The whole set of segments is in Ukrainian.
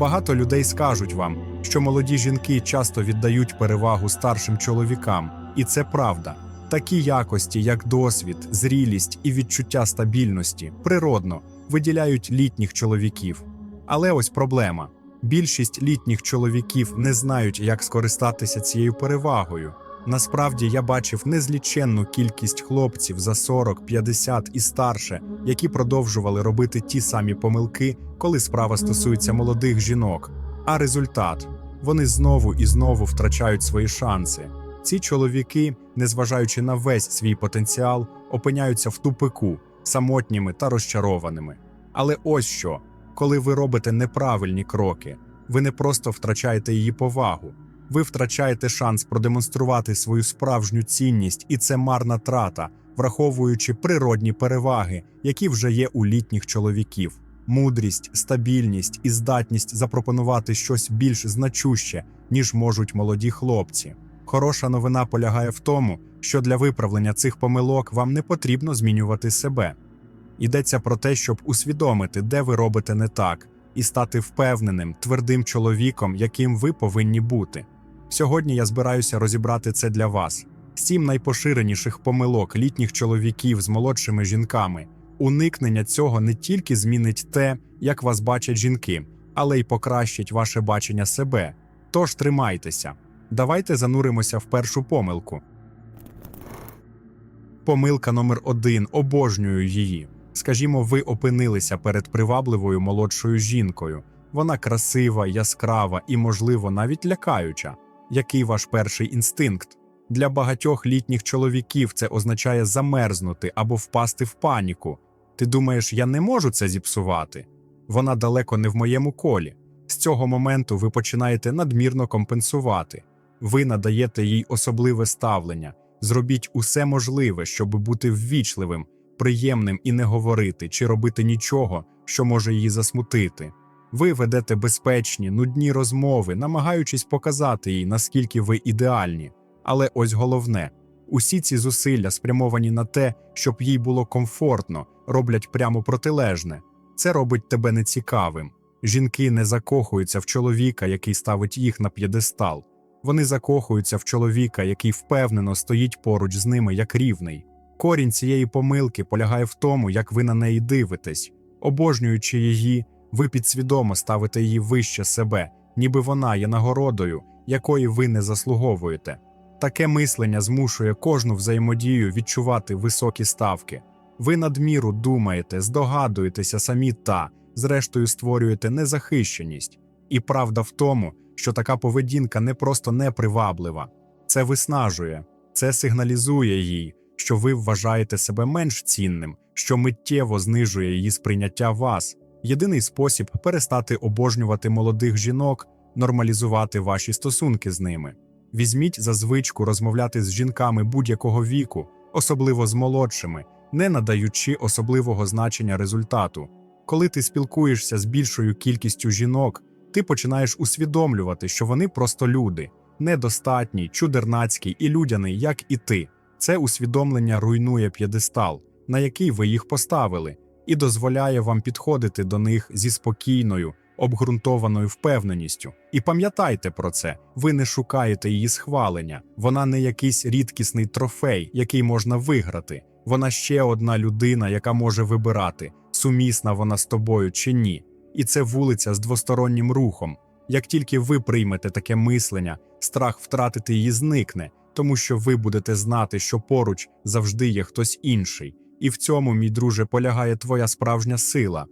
Багато людей скажуть вам, що молоді жінки часто віддають перевагу старшим чоловікам, і це правда. Такі якості, як досвід, зрілість і відчуття стабільності, природно виділяють літніх чоловіків. Але ось проблема: більшість літніх чоловіків не знають, як скористатися цією перевагою. Насправді я бачив незліченну кількість хлопців за 40, 50 і старше, які продовжували робити ті самі помилки, коли справа стосується молодих жінок. А результат вони знову і знову втрачають свої шанси. Ці чоловіки, незважаючи на весь свій потенціал, опиняються в тупику, самотніми та розчарованими. Але ось що, коли ви робите неправильні кроки, ви не просто втрачаєте її повагу, ви втрачаєте шанс продемонструвати свою справжню цінність, і це марна трата, враховуючи природні переваги, які вже є у літніх чоловіків. Мудрість, стабільність і здатність запропонувати щось більш значуще, ніж можуть молоді хлопці. Хороша новина полягає в тому, що для виправлення цих помилок вам не потрібно змінювати себе. Йдеться про те, щоб усвідомити, де ви робите не так, і стати впевненим, твердим чоловіком, яким ви повинні бути. Сьогодні я збираюся розібрати це для вас: сім найпоширеніших помилок літніх чоловіків з молодшими жінками. Уникнення цього не тільки змінить те, як вас бачать жінки, але й покращить ваше бачення себе. Тож тримайтеся. Давайте зануримося в першу помилку. Помилка номер один. Обожнюю її. Скажімо, ви опинилися перед привабливою молодшою жінкою. Вона красива, яскрава і, можливо, навіть лякаюча. Який ваш перший інстинкт? Для багатьох літніх чоловіків це означає замерзнути або впасти в паніку. Ти думаєш, я не можу це зіпсувати? Вона далеко не в моєму колі. З цього моменту ви починаєте надмірно компенсувати. Ви надаєте їй особливе ставлення. Зробіть усе можливе, щоб бути ввічливим, приємним і не говорити чи робити нічого, що може її засмутити. Ви ведете безпечні, нудні розмови, намагаючись показати їй, наскільки ви ідеальні. Але ось головне: усі ці зусилля спрямовані на те, щоб їй було комфортно, роблять прямо протилежне. Це робить тебе нецікавим. Жінки не закохуються в чоловіка, який ставить їх на п'єдестал. Вони закохуються в чоловіка, який впевнено стоїть поруч з ними як рівний. Корінь цієї помилки полягає в тому, як ви на неї дивитесь. Обожнюючи її, ви підсвідомо ставите її вище себе, ніби вона є нагородою, якої ви не заслуговуєте. Таке мислення змушує кожну взаємодію відчувати високі ставки. Ви надміру думаєте, здогадуєтеся самі та, зрештою, створюєте незахищеність. І правда в тому, що така поведінка не просто неприваблива, це виснажує, це сигналізує їй, що ви вважаєте себе менш цінним, що миттєво знижує її сприйняття вас. Єдиний спосіб перестати обожнювати молодих жінок, нормалізувати ваші стосунки з ними. Візьміть за звичку розмовляти з жінками будь-якого віку, особливо з молодшими, не надаючи особливого значення результату. Коли ти спілкуєшся з більшою кількістю жінок, ти починаєш усвідомлювати, що вони просто люди, недостатні, чудернацькі і людяні, як і ти. Це усвідомлення руйнує п'єдестал, на який ви їх поставили, і дозволяє вам підходити до них зі спокійною, обґрунтованою впевненістю. І пам'ятайте про це: ви не шукаєте її схвалення, вона не якийсь рідкісний трофей, який можна виграти. Вона ще одна людина, яка може вибирати, сумісна вона з тобою чи ні. І це вулиця з двостороннім рухом. Як тільки ви приймете таке мислення, страх втратити її зникне, тому що ви будете знати, що поруч завжди є хтось інший, і в цьому, мій друже, полягає твоя справжня сила.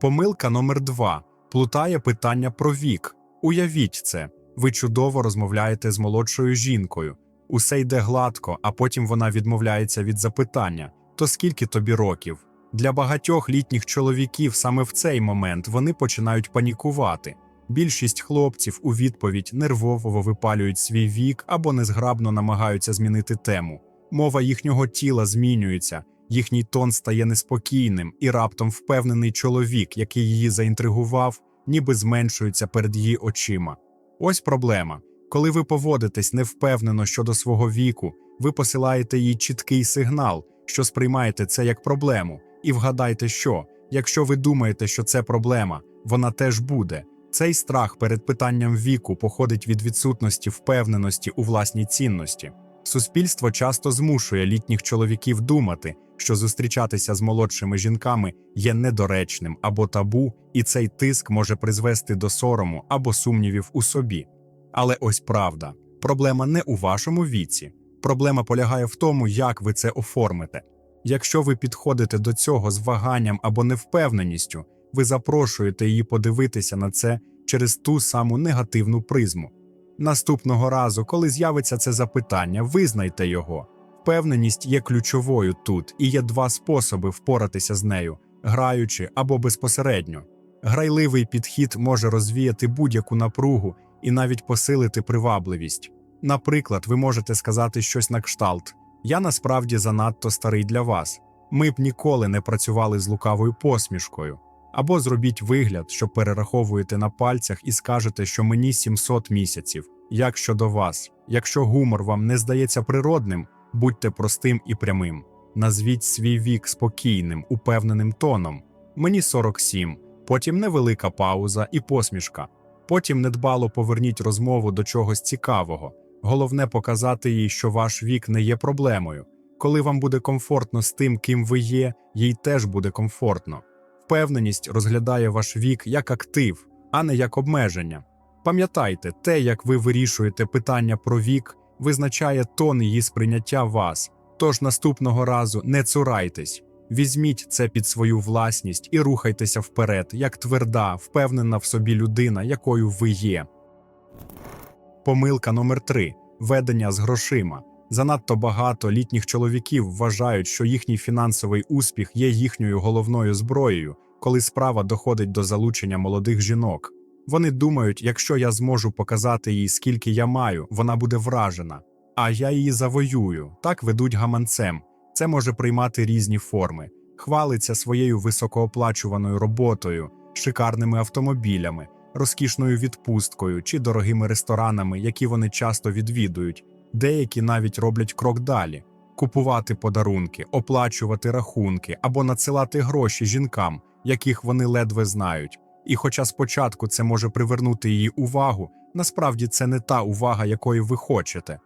Помилка номер два плутає питання про вік. Уявіть це. Ви чудово розмовляєте з молодшою жінкою. Усе йде гладко, а потім вона відмовляється від запитання: то скільки тобі років? Для багатьох літніх чоловіків саме в цей момент вони починають панікувати. Більшість хлопців у відповідь нервово випалюють свій вік або незграбно намагаються змінити тему. Мова їхнього тіла змінюється, їхній тон стає неспокійним, і раптом впевнений чоловік, який її заінтригував, ніби зменшується перед її очима. Ось проблема. Коли ви поводитесь невпевнено щодо свого віку, ви посилаєте їй чіткий сигнал, що сприймаєте це як проблему. І вгадайте, що якщо ви думаєте, що це проблема, вона теж буде. Цей страх перед питанням віку походить від відсутності впевненості у власній цінності. Суспільство часто змушує літніх чоловіків думати, що зустрічатися з молодшими жінками є недоречним або табу, і цей тиск може призвести до сорому або сумнівів у собі. Але ось правда: проблема не у вашому віці. Проблема полягає в тому, як ви це оформите. Якщо ви підходите до цього з ваганням або невпевненістю, ви запрошуєте її подивитися на це через ту саму негативну призму. Наступного разу, коли з'явиться це запитання, визнайте його. Впевненість є ключовою тут, і є два способи впоратися з нею граючи або безпосередньо. Грайливий підхід може розвіяти будь-яку напругу і навіть посилити привабливість. Наприклад, ви можете сказати щось на кшталт: Я насправді занадто старий для вас. Ми б ніколи не працювали з лукавою посмішкою. Або зробіть вигляд, що перераховуєте на пальцях і скажете, що мені 700 місяців. Як щодо вас, якщо гумор вам не здається природним, будьте простим і прямим. Назвіть свій вік спокійним, упевненим тоном. Мені 47, потім невелика пауза і посмішка. Потім недбало поверніть розмову до чогось цікавого. Головне показати їй, що ваш вік не є проблемою. Коли вам буде комфортно з тим, ким ви є, їй теж буде комфортно. Впевненість розглядає ваш вік як актив, а не як обмеження. Пам'ятайте, те, як ви вирішуєте питання про вік, визначає тон її сприйняття вас. Тож наступного разу не цурайтесь, візьміть це під свою власність і рухайтеся вперед, як тверда, впевнена в собі людина, якою ви є. Помилка номер 3 ведення з грошима. Занадто багато літніх чоловіків вважають, що їхній фінансовий успіх є їхньою головною зброєю, коли справа доходить до залучення молодих жінок. Вони думають, якщо я зможу показати їй, скільки я маю, вона буде вражена. А я її завоюю. Так ведуть гаманцем. Це може приймати різні форми. Хвалиться своєю високооплачуваною роботою, шикарними автомобілями, розкішною відпусткою чи дорогими ресторанами, які вони часто відвідують. Деякі навіть роблять крок далі: купувати подарунки, оплачувати рахунки або надсилати гроші жінкам, яких вони ледве знають. І хоча спочатку це може привернути її увагу, насправді це не та увага, якої ви хочете.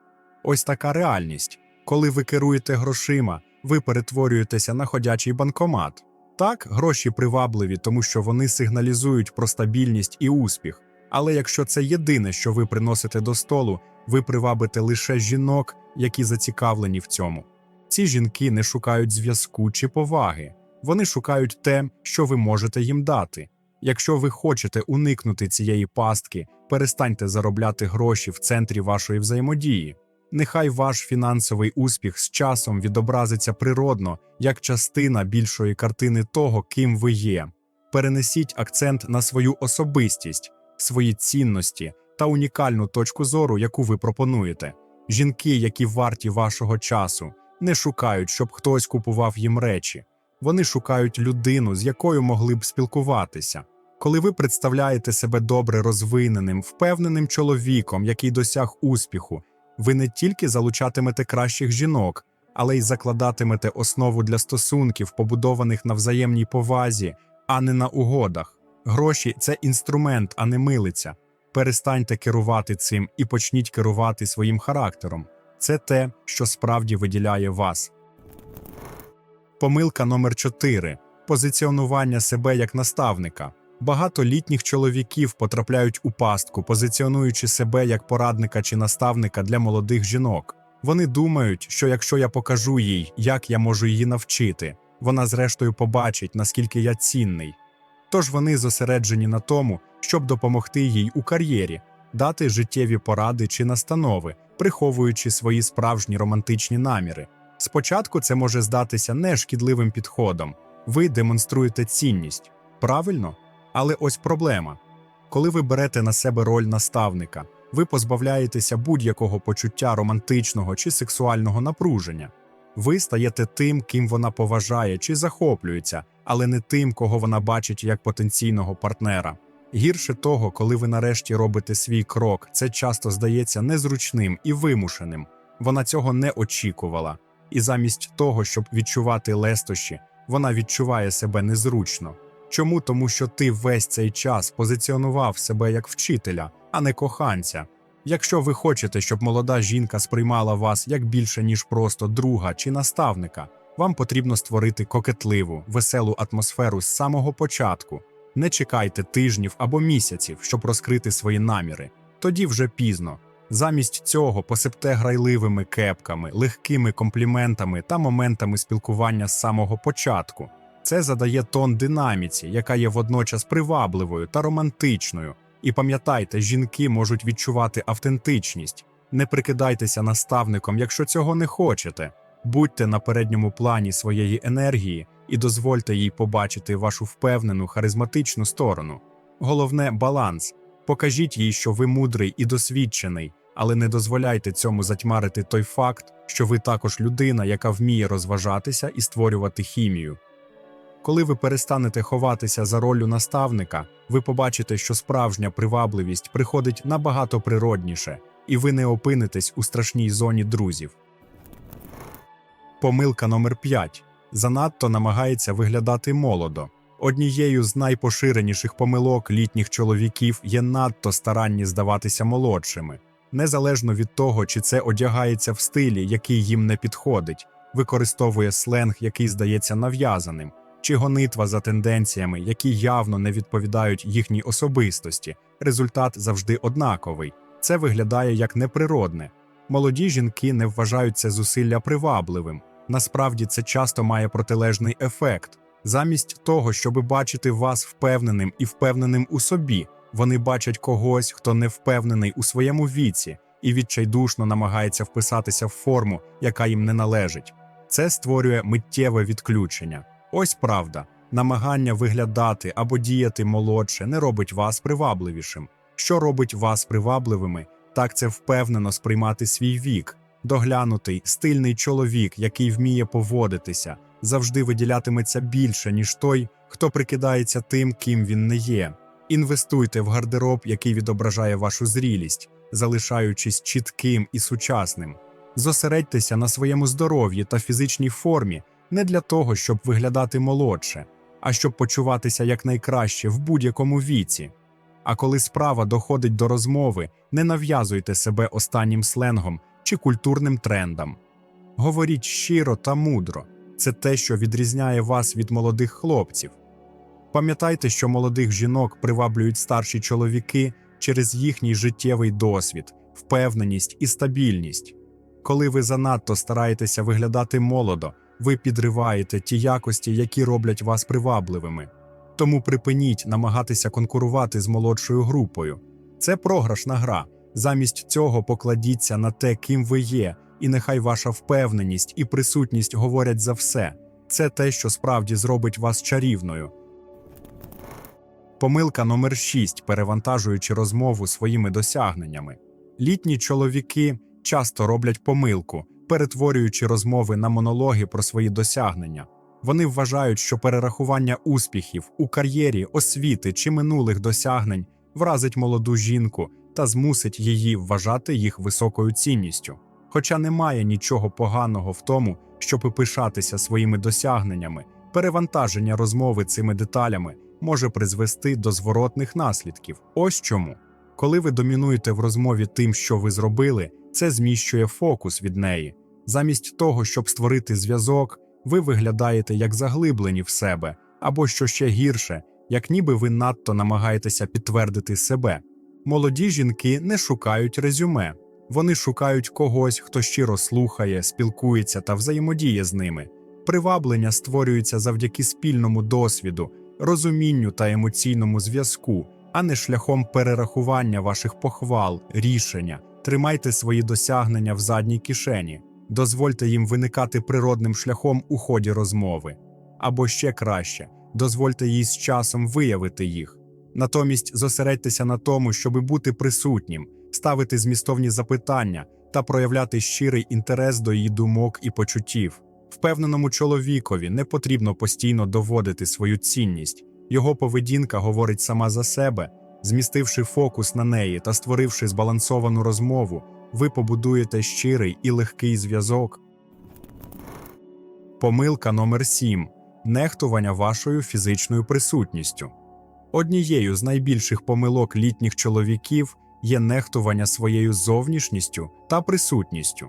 Ось така реальність. Коли ви керуєте грошима, ви перетворюєтеся на ходячий банкомат. Так, гроші привабливі, тому що вони сигналізують про стабільність і успіх. Але якщо це єдине, що ви приносите до столу, ви привабите лише жінок, які зацікавлені в цьому. Ці жінки не шукають зв'язку чи поваги, вони шукають те, що ви можете їм дати. Якщо ви хочете уникнути цієї пастки, перестаньте заробляти гроші в центрі вашої взаємодії. Нехай ваш фінансовий успіх з часом відобразиться природно як частина більшої картини того, ким ви є. Перенесіть акцент на свою особистість, свої цінності та унікальну точку зору, яку ви пропонуєте. Жінки, які варті вашого часу, не шукають, щоб хтось купував їм речі. Вони шукають людину, з якою могли б спілкуватися. Коли ви представляєте себе добре розвиненим, впевненим чоловіком, який досяг успіху, ви не тільки залучатимете кращих жінок, але й закладатимете основу для стосунків, побудованих на взаємній повазі, а не на угодах. Гроші це інструмент, а не милиця. Перестаньте керувати цим і почніть керувати своїм характером. Це те, що справді виділяє вас. Помилка номер 4 позиціонування себе як наставника. Багато літніх чоловіків потрапляють у пастку, позиціонуючи себе як порадника чи наставника для молодих жінок. Вони думають, що якщо я покажу їй, як я можу її навчити, вона зрештою побачить, наскільки я цінний. Тож вони зосереджені на тому, щоб допомогти їй у кар'єрі, дати життєві поради чи настанови, приховуючи свої справжні романтичні наміри. Спочатку це може здатися нешкідливим підходом. Ви демонструєте цінність. Правильно? Але ось проблема. Коли ви берете на себе роль наставника, ви позбавляєтеся будь-якого почуття романтичного чи сексуального напруження. Ви стаєте тим, ким вона поважає чи захоплюється, але не тим, кого вона бачить як потенційного партнера. Гірше того, коли ви нарешті робите свій крок, це часто здається незручним і вимушеним. Вона цього не очікувала, і замість того, щоб відчувати лестощі, вона відчуває себе незручно. Чому? Тому що ти весь цей час позиціонував себе як вчителя, а не коханця. Якщо ви хочете, щоб молода жінка сприймала вас як більше, ніж просто друга чи наставника, вам потрібно створити кокетливу, веселу атмосферу з самого початку. Не чекайте тижнів або місяців, щоб розкрити свої наміри. Тоді вже пізно. Замість цього посипте грайливими кепками, легкими компліментами та моментами спілкування з самого початку. Це задає тон динаміці, яка є водночас привабливою та романтичною. І пам'ятайте, жінки можуть відчувати автентичність. Не прикидайтеся наставником, якщо цього не хочете. Будьте на передньому плані своєї енергії і дозвольте їй побачити вашу впевнену, харизматичну сторону. Головне баланс. Покажіть їй, що ви мудрий і досвідчений, але не дозволяйте цьому затьмарити той факт, що ви також людина, яка вміє розважатися і створювати хімію. Коли ви перестанете ховатися за роллю наставника, ви побачите, що справжня привабливість приходить набагато природніше, і ви не опинитесь у страшній зоні друзів. Помилка номер 5. Занадто намагається виглядати молодо. Однією з найпоширеніших помилок літніх чоловіків є надто старанні здаватися молодшими, незалежно від того, чи це одягається в стилі, який їм не підходить, використовує сленг, який здається нав'язаним, чи гонитва за тенденціями, які явно не відповідають їхній особистості. Результат завжди однаковий. Це виглядає як неприродне. Молоді жінки не вважають це зусилля привабливим. Насправді це часто має протилежний ефект. Замість того, щоб бачити вас впевненим і впевненим у собі, вони бачать когось, хто не впевнений у своєму віці і відчайдушно намагається вписатися в форму, яка їм не належить. Це створює миттєве відключення. Ось правда, намагання виглядати або діяти молодше не робить вас привабливішим. Що робить вас привабливими, так це впевнено сприймати свій вік. Доглянутий, стильний чоловік, який вміє поводитися, завжди виділятиметься більше, ніж той, хто прикидається тим, ким він не є. Інвестуйте в гардероб, який відображає вашу зрілість, залишаючись чітким і сучасним. Зосередьтеся на своєму здоров'ї та фізичній формі не для того, щоб виглядати молодше, а щоб почуватися якнайкраще в будь-якому віці. А коли справа доходить до розмови, не нав'язуйте себе останнім сленгом чи культурним трендам. Говоріть щиро та мудро це те, що відрізняє вас від молодих хлопців. Пам'ятайте, що молодих жінок приваблюють старші чоловіки через їхній життєвий досвід, впевненість і стабільність. Коли ви занадто стараєтеся виглядати молодо, ви підриваєте ті якості, які роблять вас привабливими. Тому припиніть намагатися конкурувати з молодшою групою. Це програшна гра. Замість цього покладіться на те, ким ви є, і нехай ваша впевненість і присутність говорять за все. Це те, що справді зробить вас чарівною. Помилка номер 6, перевантажуючи розмову своїми досягненнями. Літні чоловіки часто роблять помилку, перетворюючи розмови на монологи про свої досягнення. Вони вважають, що перерахування успіхів у кар'єрі, освіти чи минулих досягнень вразить молоду жінку та змусить її вважати їх високою цінністю. Хоча немає нічого поганого в тому, щоб пишатися своїми досягненнями, перевантаження розмови цими деталями може призвести до зворотних наслідків. Ось чому. Коли ви домінуєте в розмові тим, що ви зробили, це зміщує фокус від неї. Замість того, щоб створити зв'язок, ви виглядаєте як заглиблені в себе, або що ще гірше, як ніби ви надто намагаєтеся підтвердити себе. Молоді жінки не шукають резюме, вони шукають когось, хто щиро слухає, спілкується та взаємодіє з ними. Приваблення створюється завдяки спільному досвіду, розумінню та емоційному зв'язку, а не шляхом перерахування ваших похвал, рішення. Тримайте свої досягнення в задній кишені, дозвольте їм виникати природним шляхом у ході розмови. Або ще краще, дозвольте їй з часом виявити їх. Натомість зосередьтеся на тому, щоб бути присутнім, ставити змістовні запитання та проявляти щирий інтерес до її думок і почуттів. Впевненому чоловікові не потрібно постійно доводити свою цінність. Його поведінка говорить сама за себе, змістивши фокус на неї та створивши збалансовану розмову, ви побудуєте щирий і легкий зв'язок. Помилка номер 7. нехтування вашою фізичною присутністю. Однією з найбільших помилок літніх чоловіків є нехтування своєю зовнішністю та присутністю.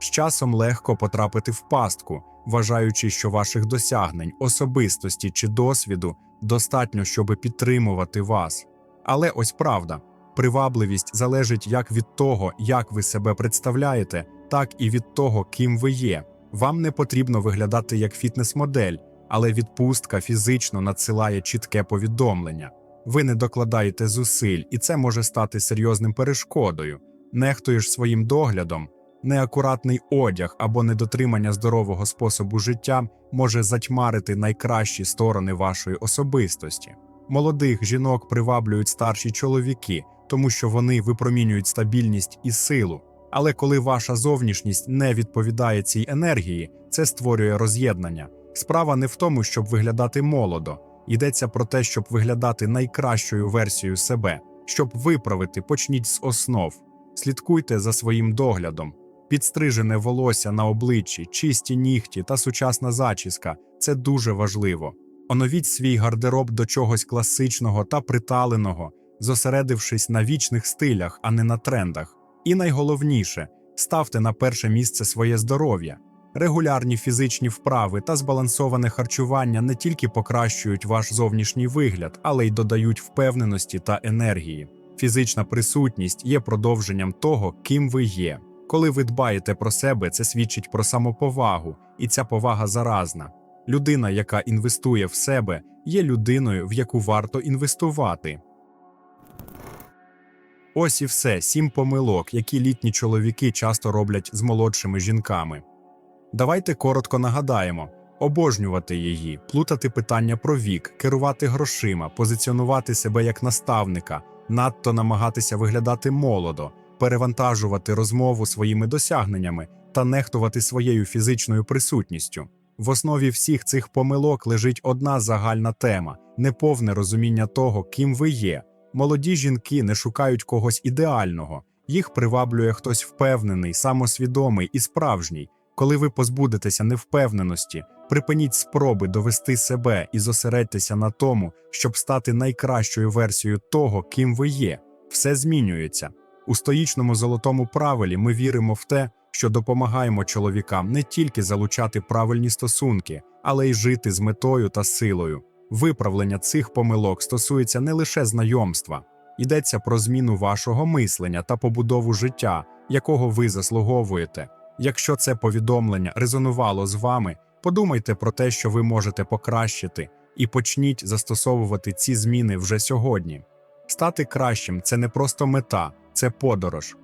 З часом легко потрапити в пастку, вважаючи, що ваших досягнень, особистості чи досвіду достатньо, щоб підтримувати вас. Але ось правда: привабливість залежить як від того, як ви себе представляєте, так і від того, ким ви є. Вам не потрібно виглядати як фітнес-модель, але відпустка фізично надсилає чітке повідомлення. Ви не докладаєте зусиль, і це може стати серйозним перешкодою. Нехтуєш своїм доглядом, неакуратний одяг або недотримання здорового способу життя може затьмарити найкращі сторони вашої особистості. Молодих жінок приваблюють старші чоловіки, тому що вони випромінюють стабільність і силу. Але коли ваша зовнішність не відповідає цій енергії, це створює роз'єднання. Справа не в тому, щоб виглядати молодо, йдеться про те, щоб виглядати найкращою версією себе. Щоб виправити, почніть з основ. Слідкуйте за своїм доглядом. Підстрижене волосся на обличчі, чисті нігті та сучасна зачіска це дуже важливо. Оновіть свій гардероб до чогось класичного та приталеного, зосередившись на вічних стилях, а не на трендах. І найголовніше ставте на перше місце своє здоров'я. Регулярні фізичні вправи та збалансоване харчування не тільки покращують ваш зовнішній вигляд, але й додають впевненості та енергії. Фізична присутність є продовженням того, ким ви є. Коли ви дбаєте про себе, це свідчить про самоповагу, і ця повага заразна. Людина, яка інвестує в себе, є людиною, в яку варто інвестувати. Ось і все сім помилок, які літні чоловіки часто роблять з молодшими жінками. Давайте коротко нагадаємо: обожнювати її, плутати питання про вік, керувати грошима, позиціонувати себе як наставника, надто намагатися виглядати молодо, перевантажувати розмову своїми досягненнями та нехтувати своєю фізичною присутністю. В основі всіх цих помилок лежить одна загальна тема неповне розуміння того, ким ви є. Молоді жінки не шукають когось ідеального, їх приваблює хтось впевнений, самосвідомий і справжній. Коли ви позбудетеся невпевненості, припиніть спроби довести себе і зосередьтеся на тому, щоб стати найкращою версією того, ким ви є. Все змінюється. У стоїчному золотому правилі ми віримо в те, що допомагаємо чоловікам не тільки залучати правильні стосунки, але й жити з метою та силою. Виправлення цих помилок стосується не лише знайомства, йдеться про зміну вашого мислення та побудову життя, якого ви заслуговуєте. Якщо це повідомлення резонувало з вами, подумайте про те, що ви можете покращити, і почніть застосовувати ці зміни вже сьогодні. Стати кращим це не просто мета, це подорож.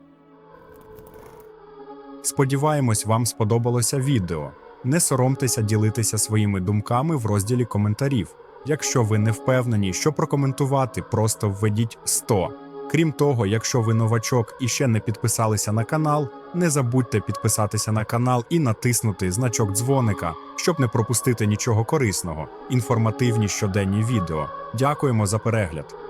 Сподіваємось, вам сподобалося відео. Не соромтеся ділитися своїми думками в розділі коментарів. Якщо ви не впевнені, що прокоментувати, просто введіть 100. Крім того, якщо ви новачок і ще не підписалися на канал, не забудьте підписатися на канал і натиснути значок дзвоника, щоб не пропустити нічого корисного, інформативні щоденні відео. Дякуємо за перегляд!